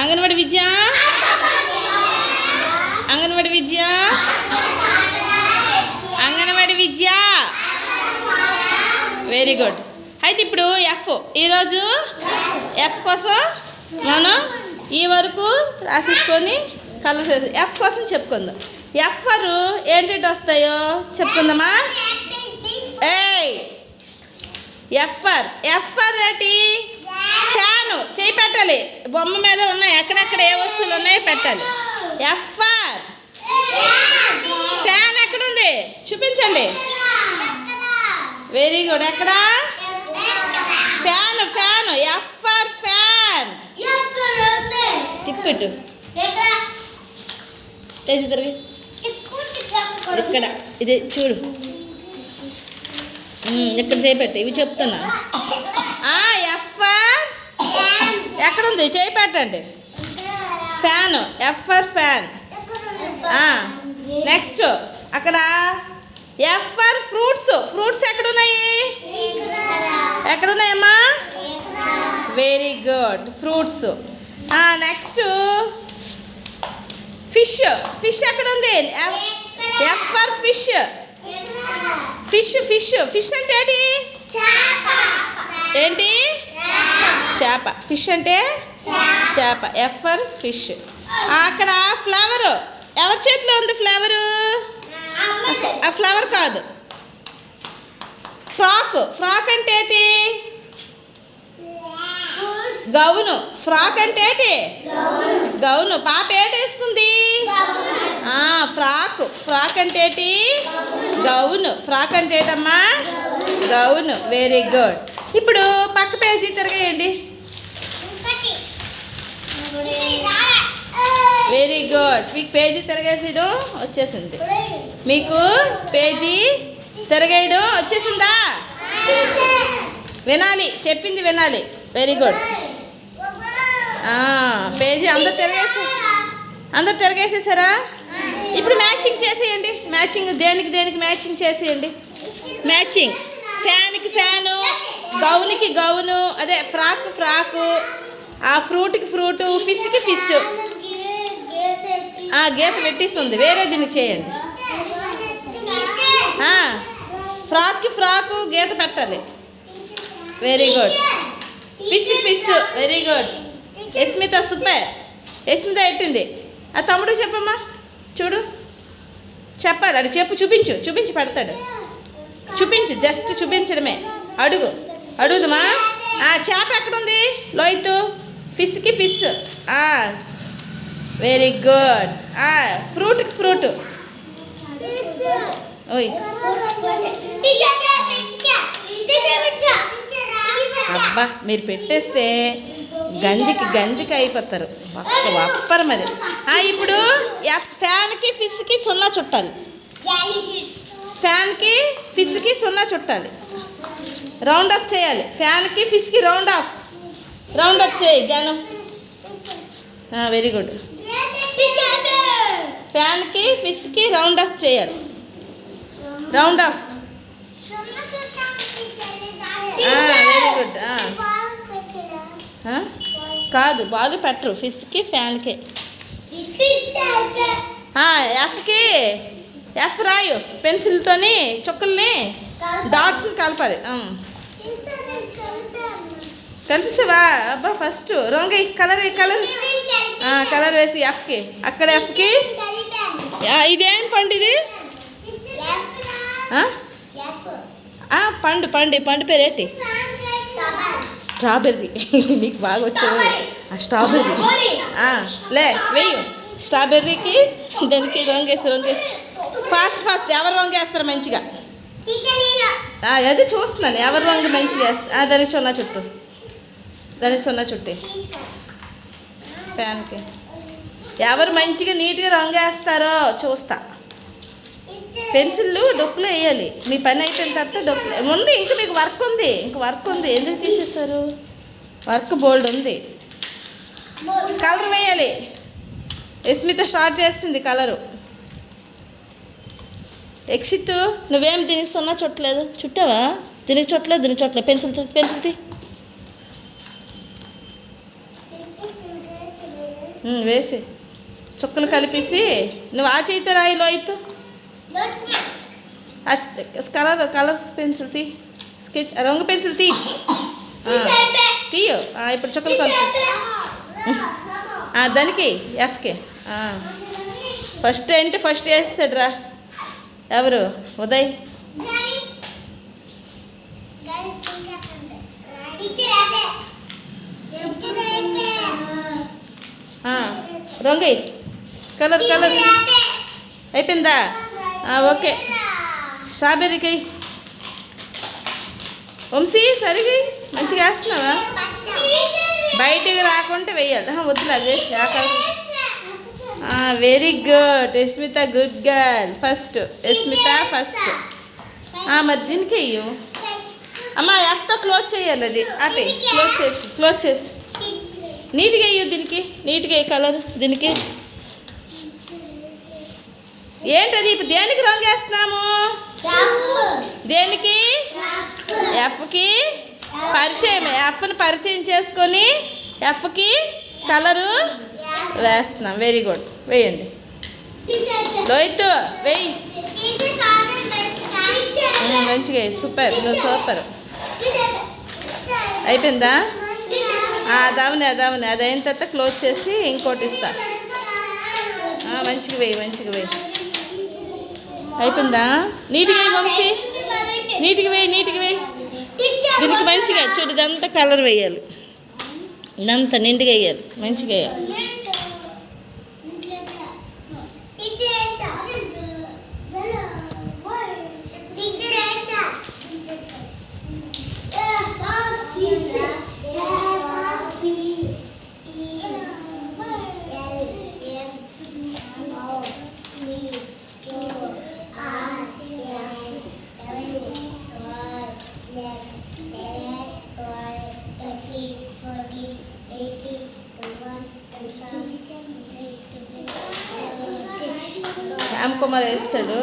అంగన్వాడి విద్య? అంగన్వాడి విద్య? అంగన్వాడి విద్య? వెరీ గుడ్ అయితే ఇప్పుడు ఎఫ్ ఈరోజు ఎఫ్ కోసం మనం ఈ వరకు రాసేసుకొని కలర్ చేసి ఎఫ్ కోసం చెప్పుకుందాం. ఎఫ్ అరు ఏంటంటే వస్తాయో చెప్పుకుందామా? ఏయ్! ఎఫ్ఆర్ ఎఫ్ఆర్ ఏంటి ఫ్యాను చేయి పెట్టాలి బొమ్మ మీద ఉన్నాయి ఎక్కడెక్కడ ఏ వస్తువులు ఉన్నాయో పెట్టాలి ఎఫ్ఆర్. ఫ్యాన్ ఎక్కడుంది? చూపించండి. Very good. ఎక్కడ? Fan fan. F for fan. తిప్పెట్టు. లేచి తిరిగి. ఇక్కడ. ఇది చూడు. ఇక్కడ చేపెట్టు. ఇవి చెప్తున్నా. F for. ఎక్కడుంది? చేపెట్టండి. Fan F for fan next అక్కడ ఎఫ్ఆర్ ఫ్రూట్స్ ఫ్రూట్స్ ఎక్కడున్నాయి? ఎక్కడున్నాయమ్మా? Very good fruits next fish fish ఎక్కడ ఉంది F for fish fish fish fish అంటే ఏంటి? ఏంటి? చేప. ఫిష్ అంటే చేప ఎఫ్ఆర్ ఫిష్. అక్కడ ఫ్లవర్ ఎవరి చేతిలో ఉంది ఫ్లవరు? ఆ ఫ్లవర్ కాదు. ఫ్రాక్ ఫ్రాక్ అంటే ఏంటి? గౌను. ఫ్రాక్ అంటే ఏంటి? గౌను. పాప ఏటేసుకుంది ఫ్రాక్. ఫ్రాక్ అంటే ఏంటి? గౌను. ఫ్రాక్ అంటే ఏటమ్మా? గౌను. వెరీ గుడ్ ఇప్పుడు పక్క పేజీ తిరగేయండి. వెరీ గుడ్ మీకు పేజీ తిరగేసేయడం వచ్చేసింది. మీకు పేజీ తిరగేయడం? వచ్చేసిందా? వినాలి. చెప్పింది వినాలి. వెరీ గుడ్ పేజీ అందరు తిరగేసి అందరు తిరగేసేసారా? ఇప్పుడు మ్యాచింగ్ చేసేయండి. మ్యాచింగ్ దేనికి దేనికి మ్యాచింగ్ చేసేయండి. మ్యాచింగ్ ఫ్యాన్కి ఫ్యాను గౌన్కి గౌను అదే ఫ్రాక్ ఫ్రాకు ఆ ఫ్రూట్కి ఫ్రూటు ఫిష్కి ఫిష్. ఆ గీత పెట్టిస్తుంది. వేరే దీనికి చేయండి ఫ్రాక్కి ఫ్రాకు గీత పెట్టాలి. Very good fish fish very good Yasmitha super Yasmitha ఎట్టింది ఆ తమ్ముడు చెప్పమ్మా. చూడు. చెప్పాలి. అది చెప్పు చూపించు. చూపించి పెడతాడు. చూపించు. జస్ట్ చూపించడమే. అడుగు. అడుగుదమా ఆ చేప ఎక్కడుంది? లోయతు ఫిష్కి ఫిష్. Very good. ఫ్రూట్కి ఫ్రూట్ ఓయ్. అబ్బా మీరు పెట్టేస్తే గందికి గందికి అయిపోతారు. ఒక్క వప్పరు మరి ఇప్పుడు ఫ్యాన్కి ఫిష్కి సున్నా చుట్టాలి. ఫ్యాన్కి ఫిష్కి సున్నా చుట్టాలి. రౌండ్ ఆఫ్ చేయాలి. ఫ్యాన్కి ఫిష్కి రౌండ్ ఆఫ్. రౌండ్ ఆఫ్ చేయి జ్ఞానం వెరీ గుడ్ ఫ్యాన్కి ఫిష్కి రౌండ్ ఆఫ్ చేయాలి. రౌండ్ ఆఫ్ వెరీ గుడ్ కాదు బాగా పెట్టరు. ఫిష్కి ఫ్యాన్కి ఎఫ్కి ఎఫ్ రాయు. పెన్సిల్తోని చుక్కల్ని డాట్స్ని కలపాలి. ఉమ్. కనిపిస్తావా? అబ్బా ఫస్ట్ రంగు కలర్ కలర్ కలర్ వేసి ఎఫ్కి అక్కడ ఎఫ్కి ఇదేం పండు ఇది? పండు పండు పండు పేరేంటి స్ట్రాబెర్రీ. నీకు బాగా వచ్చావు ఆ స్ట్రాబెర్రీ. లే వెయ్యి. స్ట్రాబెర్రీకి దానికి రంగేసి రంగేసి ఫాస్ట్ ఫాస్ట్ ఎవరు రంగు వేస్తారు మంచిగా? అది చూస్తున్నాను. ఎవరు రంగు మంచిగా వేస్తారు దానికి సున్నా చుట్టూ. దానికి సున్నా చుట్టి. ఫ్యాన్కి. ఎవరు మంచిగా నీట్గా రంగు వేస్తారో చూస్తా. పెన్సిళ్ళు డొక్కులు వేయాలి. మీ పని అయిపోయిన తర్వాత డొక్కులు ఉంది ఇంక మీకు వర్క్ ఉంది. ఇంక వర్క్ ఉంది. ఎందుకు తీసేశారు? వర్క్ బోల్డ్ ఉంది. కలర్ వేయాలి. యస్మిత స్టార్ట్ చేస్తుంది కలరు. ఎక్సిత్ నువ్వేం దీనికి సున్నా చుట్టలేదు? చుట్టావా? దీనికి చుట్టలేదు దీనికి చుట్టలేదు. పెన్సిల్ పెన్సిల్ తీ. వేసి చుక్కలు కలిపేసి నువ్వు ఆ చేయితో రాయిలో అయితే కలర్ కలర్స్ పెన్సిల్ తీ. స్కెచ్ రంగు పెన్సిల్ తీ. తీయు. ఇప్పుడు చుక్కలు కలిపి దానికి ఎఫ్కే. ఫస్ట్ ఏంటి? ఫస్ట్ వేసేసాడు రా. ఎవరు? ఉదయ్. రంగు. Colour colour. అయిపోయిందా? ఓకే. స్ట్రాబెర్రీకి. వంశీ సరిగి. మంచిగా వేస్తున్నావా? బయటికి రాకుంటే వెయ్యాలి వద్దులే అది వేసి ఆ colour very good Yasmitha good girl first Yasmitha first మరి దీనికి వెయ్యు అమ్మ ఎఫ్తో క్లోజ్ చేయాలి అది. అటే క్లోజ్ చేసి క్లోజ్ చేసి. నీట్గా వెయ్యు దీనికి నీట్గా వెయ్యి కలర్ దీనికి. ఏంటది? ఇప్పుడు దేనికి రంగు వేస్తున్నాము? దేనికి? ఎఫ్కి పరిచయం ఎఫ్ని పరిచయం చేసుకొని ఎఫ్కి కలరు వేస్తున్నాం. వెరీ గుడ్ వేయండి. లోహిత్ వెయ్యి మంచిగా సూపర్ నువ్వు సూపర్. అయిపోయిందా? అదావని అదావని అది అయిన తర్వాత క్లోజ్ చేసి ఇంకోటి ఇస్తా. మంచిగా వేయి మంచిగా వేయి. అయిపోయిందా? నీట్గా వేయి వంశీ. నీట్గా వేయి నీట్గా వేయి. దీనికి మంచిగా చూడు ఇదంతా కలర్ వేయాలి. ఇదంతా నిండుగా వేయాలి. మంచిగా వేయాలి. రామ్ కుమార్ వేస్తాడు.